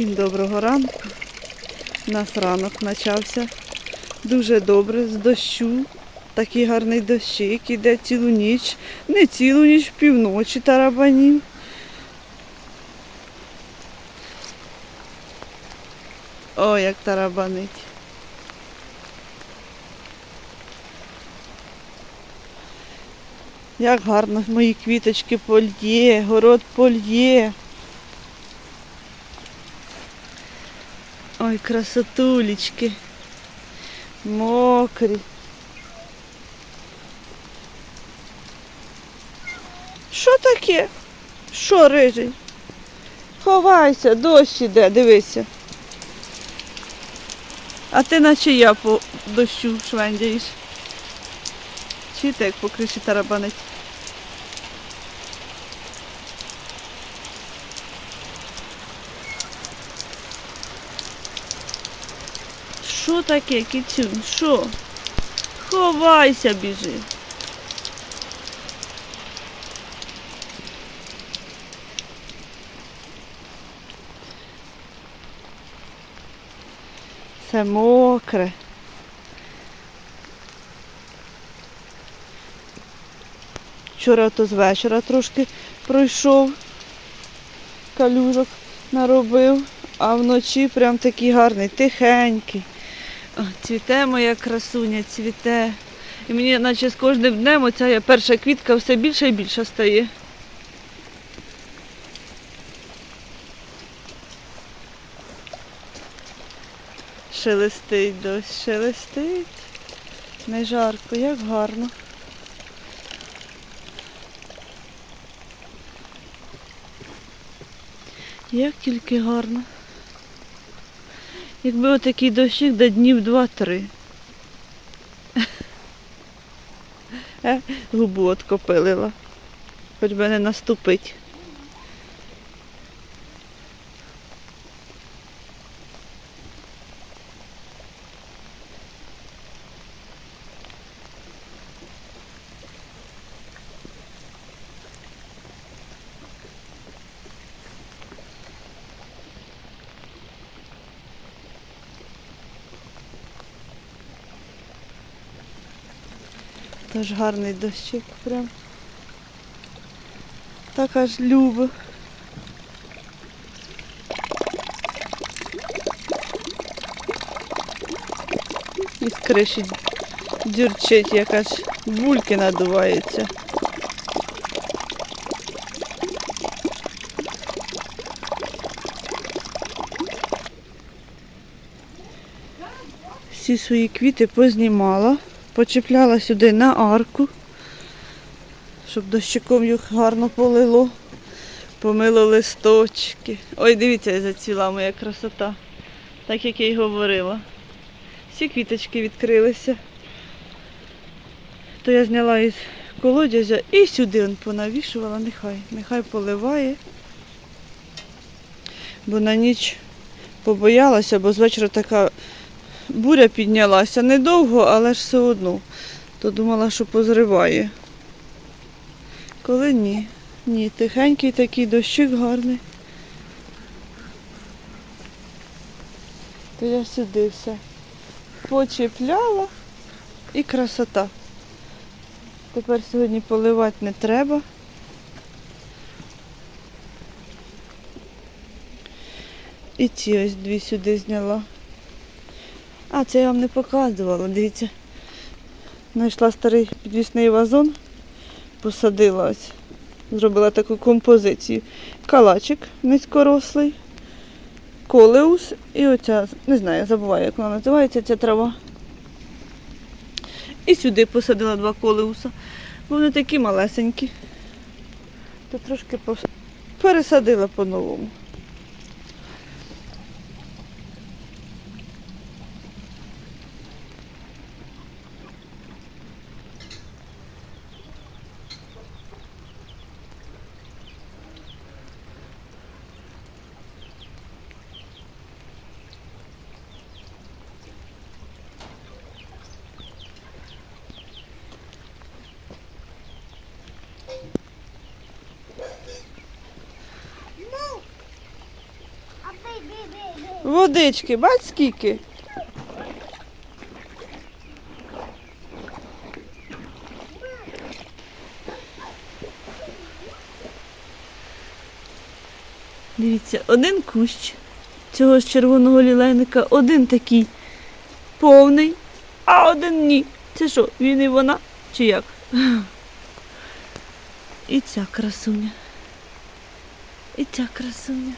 Всім доброго ранку. У нас ранок почався. Дуже добре, з дощу. Такий гарний дощик іде цілу ніч. Не цілу ніч, півночі тарабанів. О, як тарабанить. Як гарно мої квіточки польє, город польє. Ой, красотулечки. Мокрі. Що таке? Що, рижий? Ховайся, дощ іде, дивися. А ти наче я по дощу швендяєш. Ти як по криші тарабанить? Що таке, кицюнь? Що? Ховайся, біжи. Все мокре. Вчора то з вечора трошки пройшов, калюжок наробив, а вночі прям такий гарний, тихенький. Цвіте моя красуня, цвіте. І мені наче з кожним днем оця перша квітка все більше і більше стає. Шелестить дощ, шелестить. Не жарко, як гарно. Як тільки гарно. Якби отакий дощик до днів два-три. Е, Губу откопилила. Хоч би не наступить. Теж гарний дощик прям. Так аж любо. Із криші дюрчить, якась бульки надуваються. Всі свої квіти познімала, почіпляла сюди на арку, щоб дощиком їх гарно полило, помило листочки. Ой, дивіться, зацвіла моя красота, так як я й говорила. Всі квіточки відкрилися. То я зняла із колодязя і сюди он понавішувала, нехай, нехай поливає. Бо на ніч побоялася, бо з вечора така буря піднялася. Недовго, але ж все одно. То думала, що позриває. Коли ні. Ні, тихенький такий дощик гарний. То я сюди все почіпляла і красота. Тепер сьогодні поливати не треба. І ці ось дві сюди зняла. А, це я вам не показувала, дивіться. Знайшла старий підвісний вазон, посадила ось. Зробила таку композицію. Калачик низькорослий, колеус і оця, не знаю, забуваю, як вона називається, ця трава. І сюди посадила два колеуса. Вони такі малесенькі. То трошки пересадила по-новому. Водички, бач скільки. Дивіться, один кущ цього ж червоного лілейника, один такий повний, а один ні. Це що, він і вона? Чи як? І ця красуня. І ця красуня.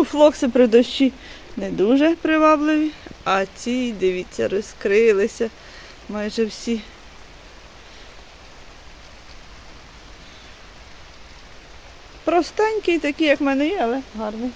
Ну, флокси при дощі не дуже привабливі, а ці, дивіться, розкрилися майже всі. Простенький, такий, як в мене є, але гарний.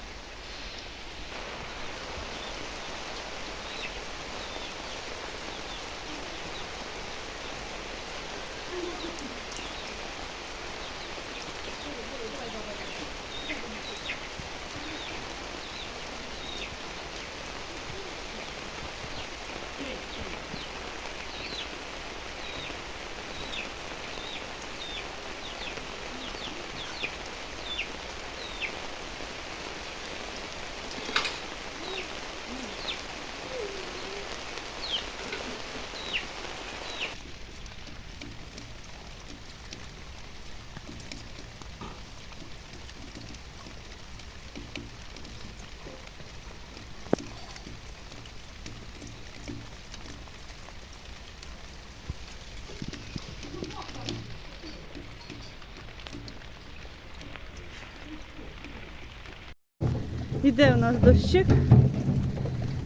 Іде у нас дощик,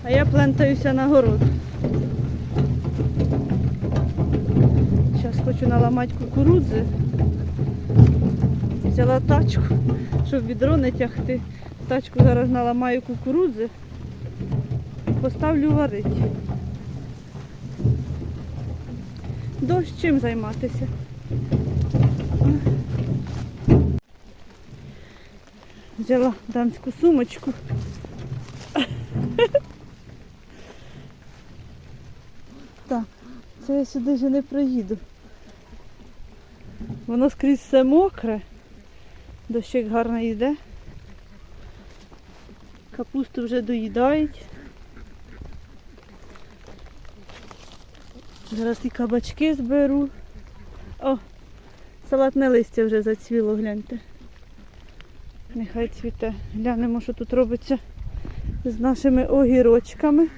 а я плентаюся на город. Зараз хочу наламати кукурудзи. Взяла тачку, щоб відро не тягти. Тачку зараз наламаю кукурудзи поставлю варити. Дощ чим займатися? Взяла дамську сумочку. Так, це я сюди вже не проїду. Воно скрізь все мокре. Дощик гарно йде. Капусту вже доїдають. Зараз і кабачки зберу. О, салатне листя вже зацвіло, гляньте. Нехай цвіте. Глянемо, що тут робиться з нашими огірочками.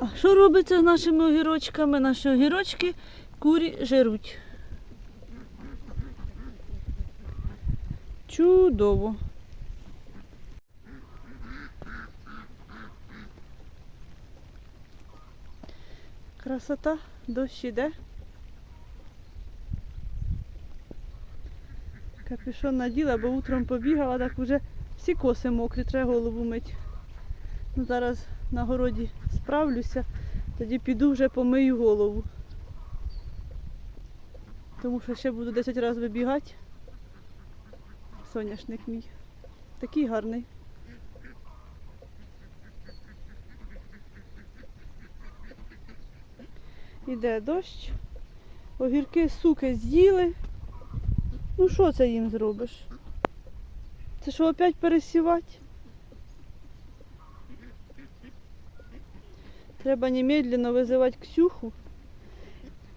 А що робиться з нашими огірочками? Наші огірочки курі жируть. Чудово. Красота, дощ іде. Капюшон наділа, бо утром побігала, так вже всі коси мокрі, треба голову мити. Ну, зараз на городі справлюся, тоді піду вже помию голову. Тому що ще буду 10 разів вибігати. Соняшник мій. Такий гарний. Іде дощ. Огірки суки з'їли. Ну що це їм зробиш? Це що опять пересівати? Треба немедленно визивати Ксюху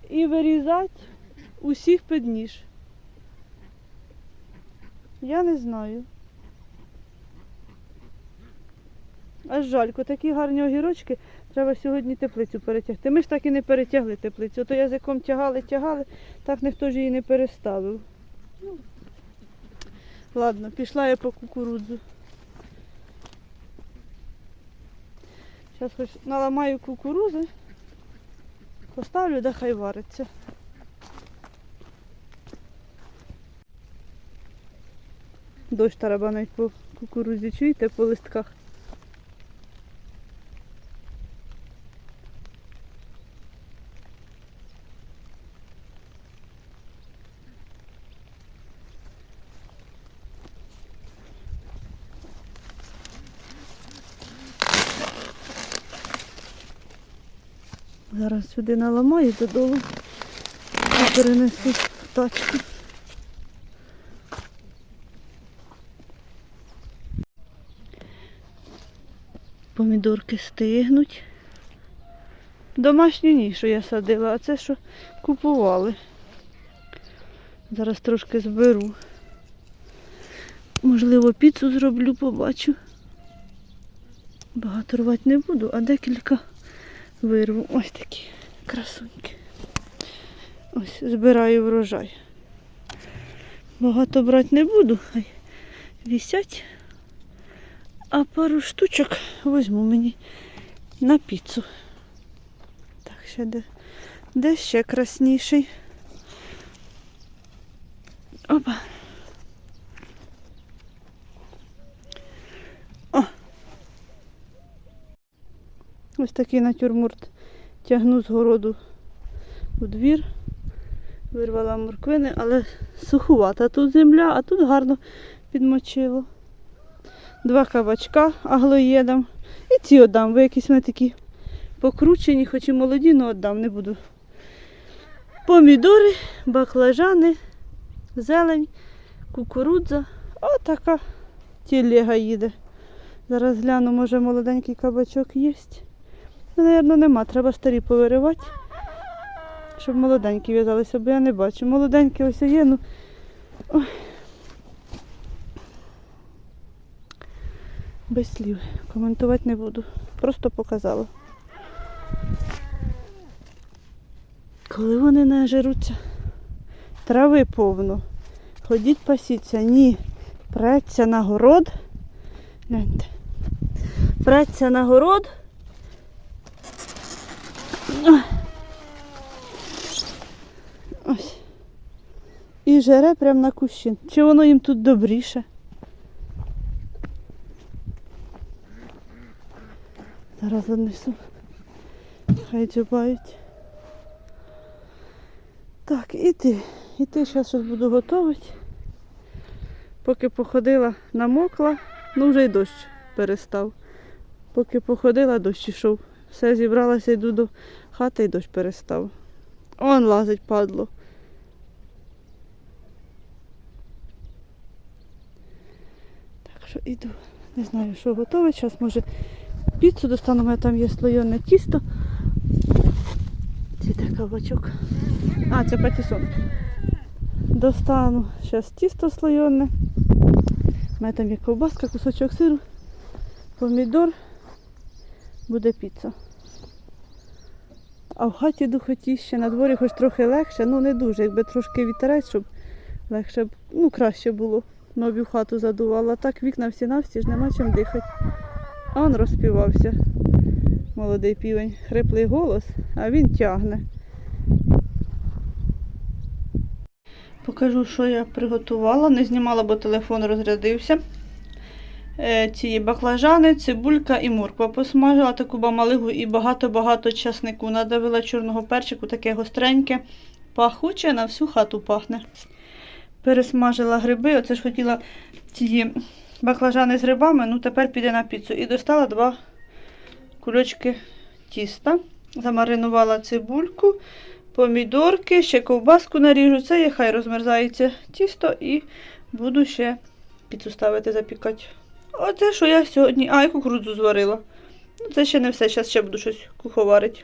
і вирізати усіх під ніж. Я не знаю. Аж жалько, такі гарні огірочки. Треба сьогодні теплицю перетягти. Ми ж так і не перетягли теплицю. То язиком тягали, тягали, так ніхто ж її не переставив. Ладно, пішла я по кукурудзу. Зараз хоч наламаю кукурузи, поставлю, да хай вариться. Дощ тарабанить по кукурузі, чуєте, по листках. сюди наламаю додолу і перенесу в тачку. Помідорки стигнуть. Домашню ні, що я садила, а це що купували. Зараз трошки зберу. Можливо, піцу зроблю, побачу. Багато рвати не буду, а декілька вирву. Ось такі красуньки. Ось, збираю врожай. Багато брати не буду, хай вісять. А пару штучок візьму мені на піцу. Так, ще де, де ще красніший. Опа. О. Ось такий натюрморт тягну з городу у двір. Вирвала морквини, але сухувата тут земля, а тут гарно підмочило. Два кабачка аглоєдам. І ці віддам, бо якісь вони такі покручені, хоч і молоді, але віддам, не буду. Помідори, баклажани, зелень, кукурудза. Отака тілега їде. Зараз гляну, може молоденький кабачок є. Наверно, нема, треба старі повиривати, щоб молоденькі в'язалися, бо я не бачу. Молоденькі ось є, ну. Ой. Без слів. Коментувати не буду. Просто показала. Коли вони нажируться, трави повно. Ходіть пасіться. Ні. Преться на город. Гляньте. Преться на город. Ось. І жере прямо на кущі. Чи воно їм тут добріше? Зараз однесу. Хай дзюбають. Так, і ти. І ти зараз буду готувати. Поки походила, намокла, ну вже й дощ перестав. Поки походила, дощ ішов. Все зібралася, йду до хати і дощ перестав. Он лазить падло. Так що іду. Не знаю, що готове. Зараз може піцу достану, у мене там є слойоне тісто. Це так кабачок. А, це патісон. Достану зараз тісто слойоне. У мене там є ковбаска, кусочок сиру, помідор. Буде піца. А в хаті духотіще, на дворі хоч трохи легше, ну не дуже, якби трошки вітерець, щоб легше, ну краще було. Нові в хату задувала. Так вікна всі навсі ж нема чим дихати. А он розпівався. Молодий півень, хриплий голос, а він тягне. Покажу, що я приготувала. Не знімала, бо телефон розрядився. Е, Ці баклажани, цибулька і морква. Посмажила таку бамалигу і багато-багато часнику. Надавила чорного перчику, таке гостреньке, пахуче, на всю хату пахне. Пересмажила гриби. Оце ж хотіла ці баклажани з грибами, ну тепер піде на піцу. І достала два кульочки тіста. Замаринувала цибульку, помідорки, ще ковбаску наріжу. Це є, хай розмерзається тісто і буду ще піцу ставити, запікати. Оце, що я сьогодні. А, і кукурудзу зварила. Ну, це ще не все, зараз ще буду щось куховарити.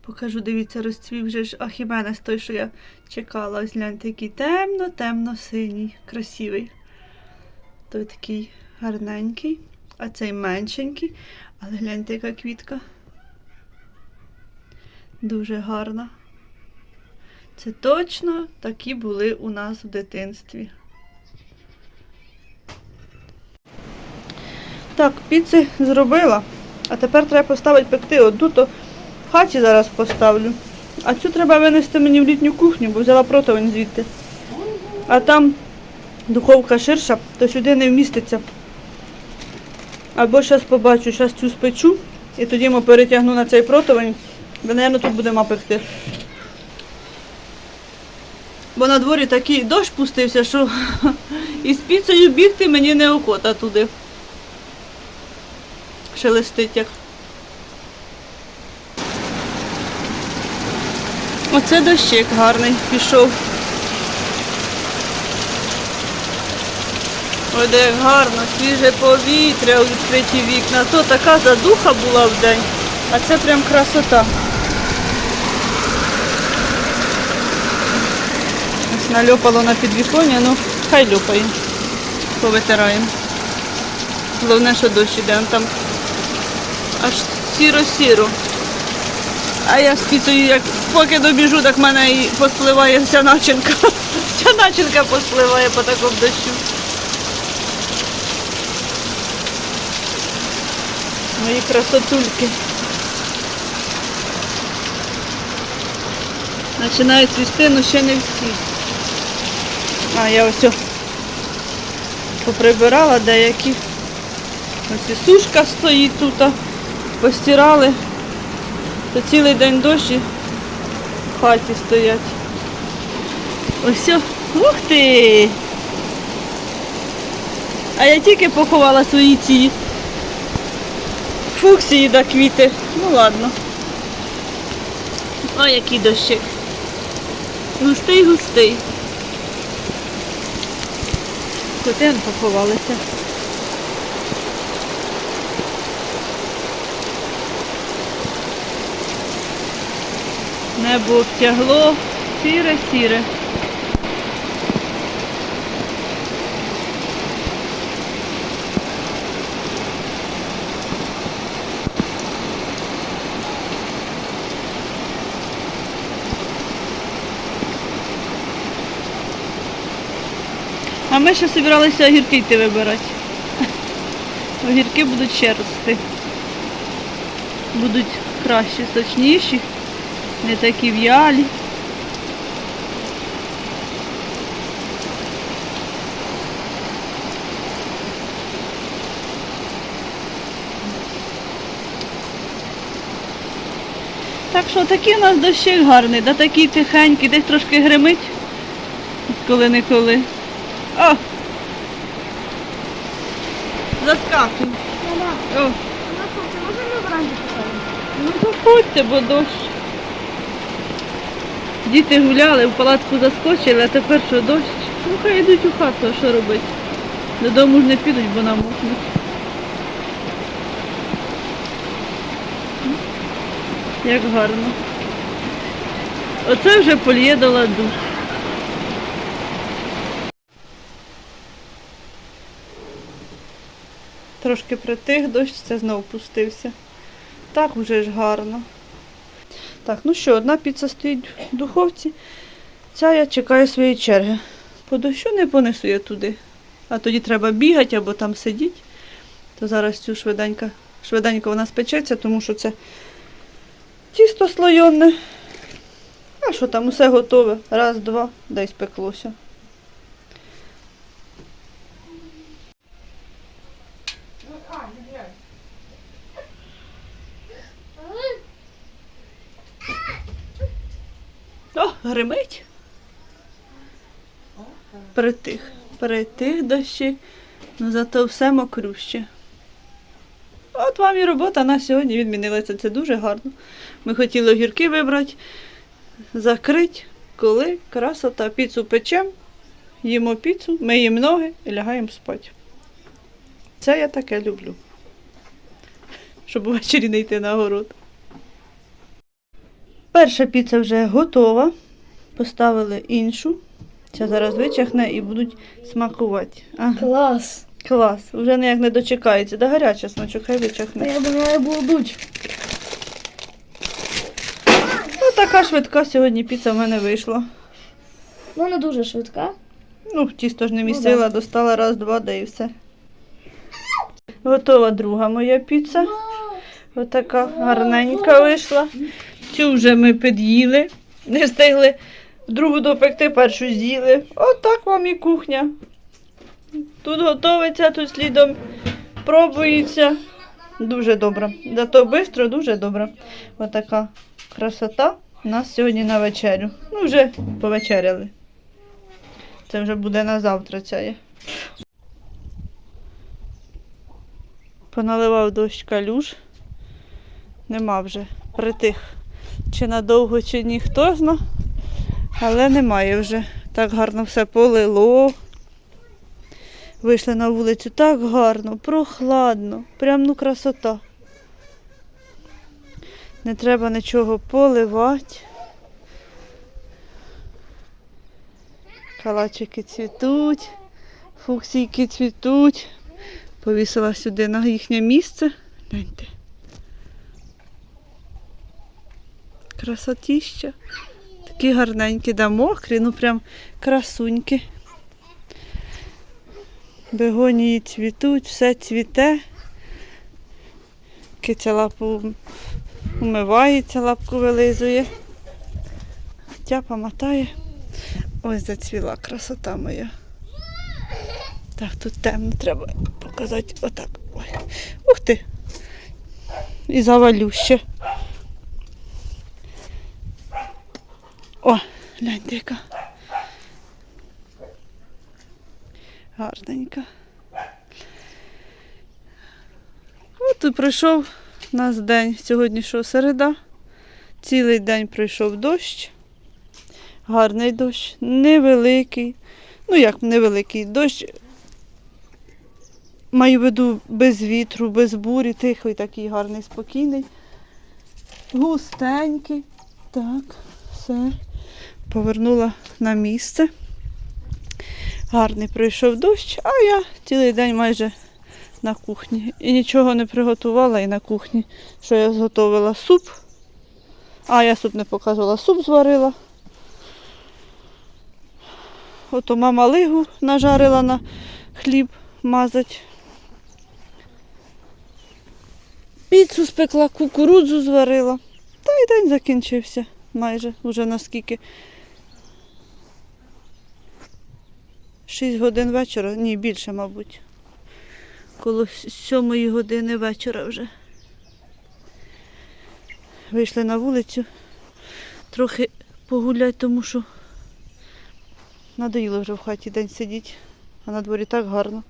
Покажу, дивіться, розцвів вже ж ахіменес той, що я чекала. Ось гляньте, який темно, темно-синій, красивий. Той такий гарненький, а цей меншенький. Але гляньте, яка квітка. Дуже гарна. Це точно такі були у нас в дитинстві. Так, піци зробила. А тепер треба поставити пекти. Одну то в хаті зараз поставлю. А цю треба винести мені в літню кухню, бо взяла противень звідти. А там духовка ширша, то сюди не вміститься. Або зараз побачу, зараз цю спечу і тоді ми перетягну на цей противень, бо, мабуть, тут будемо пекти. Бо на дворі такий дощ пустився, що із піцею бігти мені неохота туди. Шелестить як. Оце дощик гарний пішов. Ой, де як гарно, свіже повітря, відкриті вікна. То така задуха була в день, а це прям красота. Ось нальопало на підвіконня, ну хай льопає. Повитираємо. Головне, що дощ іде, там аж сіро-сіро. А я з піцею, як поки добіжу, так в мене і поспливає вся начинка. Вся начинка поспливає по такому дощу. Мої красотульки. Починають цвісти, але ще не всі. А, я ось поприбирала деякі. Ось і сушка стоїть тут. Постирали. То цілий день дощ і в хаті стоять. Ось. Ух ти! А я тільки поховала свої ці фуксії да квіти. Ну ладно. Ой, який дощик. Густий, густий. Куди поховалися? Небо обтягло сіре-сіре. А ми ще збиралися огірки йти вибирати. Огірки будуть ще рости. Будуть кращі, сочніші, не такі в'ялі. Так що такий у нас дощик гарний, да такий тихенький, десь трошки гримить, коли-неколи. О! Заскакуй. Мама, О, ну заходьте, бо дощ. Діти гуляли, в палатку заскочили, а тепер що дощ? Ну хай йдуть у хату, а що робити? Додому ж не підуть, бо намокнуть. Як гарно. Оце вже польє до ладу. Трошки притих дощ, це знов пустився. Так вже ж гарно. Так, ну що, одна піца стоїть в духовці. Ця я чекаю своєї черги. По дощу не понесу я туди. А тоді треба бігати або там сидіти. То зараз цю швиденько, швиденько вона спечеться, тому що це тісто слойонне. А що там, усе готове. Раз, два, десь пеклося. О, гримить. Притих. Притих дощик. Ну зато все мокруще. От вам і робота на сьогодні відмінилася. Це дуже гарно. Ми хотіли огірки вибрати, закрити, коли красота. Піцу печем, їмо піцу, миємо ноги і лягаємо спати. Це я таке люблю. Щоб ввечері не йти на город. Перша піца вже готова. Поставили іншу. Ця зараз вичахне і будуть смакувати. А, Клас. клас. Вже ніяк не дочекається. Да гаряча смачок, хай вичахне. я думала, будуть. Ну, така швидка сьогодні піца в мене вийшла. Вона дуже швидка. Ну, тісто ж не Ну, місила, достала раз, два, да і все. Готова друга моя піца. Отака гарненька вийшла. Цю вже ми під'їли. Не встигли другу допекти, першу з'їли. Отак вам і кухня. Тут готовиться, тут слідом пробується. Дуже добре. Зато швидко, дуже добре. Отака красота у нас сьогодні на вечерю. Ну, вже повечеряли. Це вже буде на завтра ця є. Поналивав дощ калюж. Нема вже. Притих. Чи надовго, чи ні, хто зна. Але немає вже. Так гарно все полило. Вийшли на вулицю так гарно, прохладно, прям ну красота. Не треба нічого поливати. Калачики цвітуть, фуксійки цвітуть. Повісила сюди на їхнє місце. Гляньте. Красотіща. Такі гарненькі, да мокрі, ну прям красуньки. Бегонії цвітуть, все цвіте. Киця лапу умивається, лапку вилизує. Тяпа мотає. Ось зацвіла красота моя. Так, тут темно, треба показати отак. Ой. Ух ти! І завалю ще. О, гляньте яка. Гарненька. От і пройшов у нас день. Сьогодні що середа. Цілий день пройшов дощ. Гарний дощ, невеликий. Ну як невеликий дощ. Маю в виду без вітру, без бурі, тихий, такий гарний, спокійний. Густенький. Так, все. Повернула на місце. Гарний пройшов дощ, а я цілий день майже на кухні. І нічого не приготувала і на кухні. Що я зготовила суп. А, я суп не показувала, суп зварила. Ото мама лигу нажарила на хліб мазать. Піцу спекла, кукурудзу зварила. Та й день закінчився майже, уже наскільки. 6 годин вечора, ні, більше, мабуть. Коло 7 години вечора вже. Вийшли на вулицю, трохи погуляти, тому що надоїло вже в хаті день сидіти, а на дворі так гарно,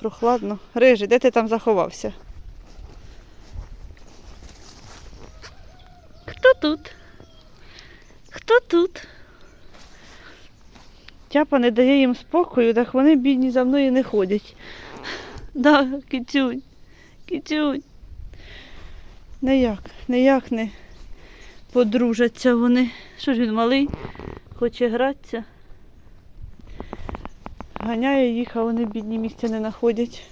прохладно. Рижий, де ти там заховався? Хто тут? Хто тут? Тяпа не дає їм спокою, так вони бідні за мною не ходять. Да, кицюнь, кицюнь. Ніяк, ніяк не подружаться вони. Що ж він малий, хоче гратися. Ганяє їх, а вони бідні місця не знаходять.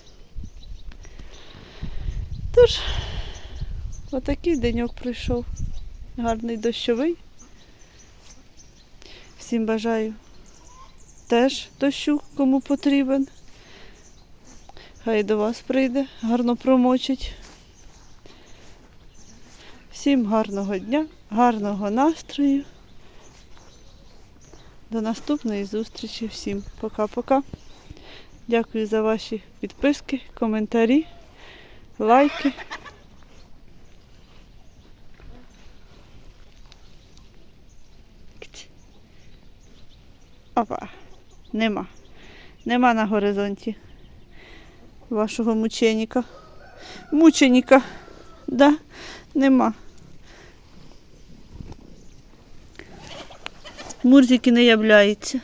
Тож, отакий деньок прийшов. Гарний дощовий. Всім бажаю теж дощу, кому потрібен. Хай до вас прийде, гарно промочить. Всім гарного дня, гарного настрою. До наступної зустрічі. Всім пока-пока. Дякую за ваші підписки, коментарі, лайки. Опа. Нема. Нема на горизонті вашого мученіка. Мученіка. Да, нема. Мурзики не являється.